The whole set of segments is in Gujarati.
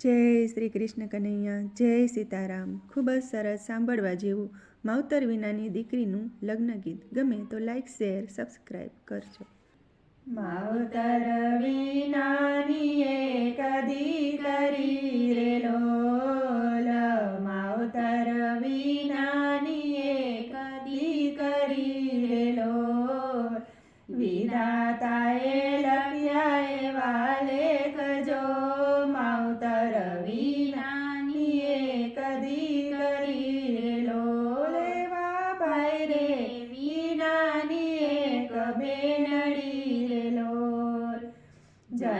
જય શ્રી કૃષ્ણ કનૈયા, જય સીતારામ. ખૂબ જ સરસ સાંભળવા જેવું માવતર વિનાની દીકરીનું લગ્ન ગીત. ગમે તો લાઈક શેર સબસ્ક્રાઈબ કરજો. માવતર વિનાની એક દીકરી રે લોલ માવતર વિનાની એક દીકરી રે લોલ વિધાતાએ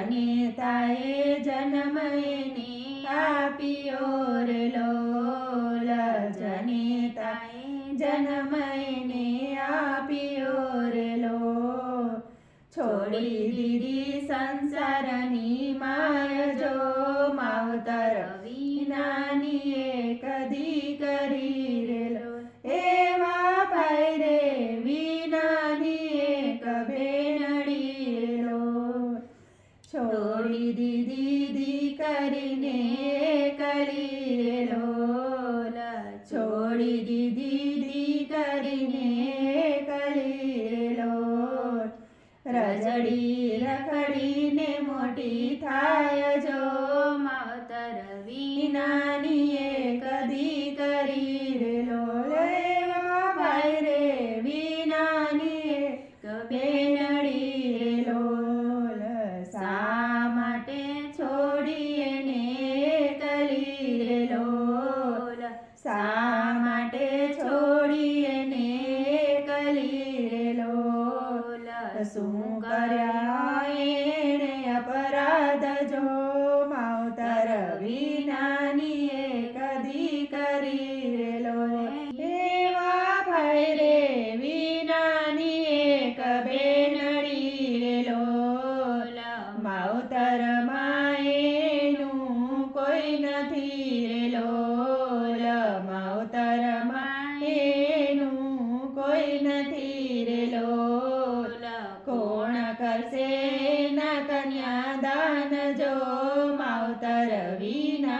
જનિતાએ જન્મ એને આપ્યો રે લોલ જનિતાએ જન્મ એને આપ્યો રે લો છોડી દીધી સંસારની માય જો માવતર વિનાની કદી દીકરી દીકરીને કલી રે લોલ છોડી દીધી દી કરીને લોલ રજડી રખડીને મોટી થાય શું કર્યા એણે અપરાધ જો માવતર વિનાની જો માવતર વિનાની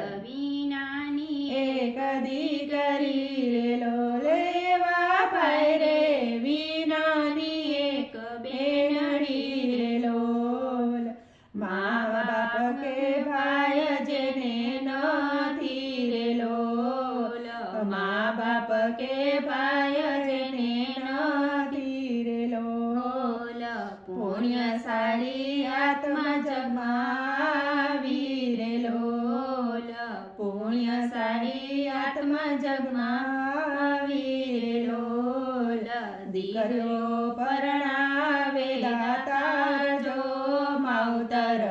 પુણ્યશાળી આત્મા જગમાવી રે લોલ. પુણ્યશાળી આત્મા જગમાવી રે લોલ. દીકરીઓ પરણાવે દાતાર જો માવતર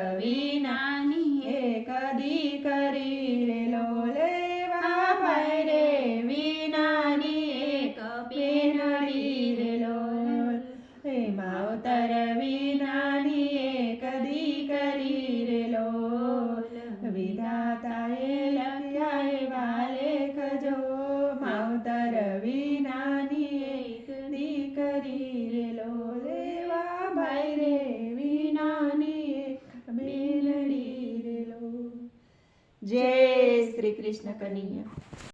વિધાતાએ લખ્યા એવા લેખજો માવતર વિનાની એક દીકરી રે લો દેવા ભાઈ રે વિનાની એક બેનડી રે લો. જય શ્રી કૃષ્ણ કનૈયા.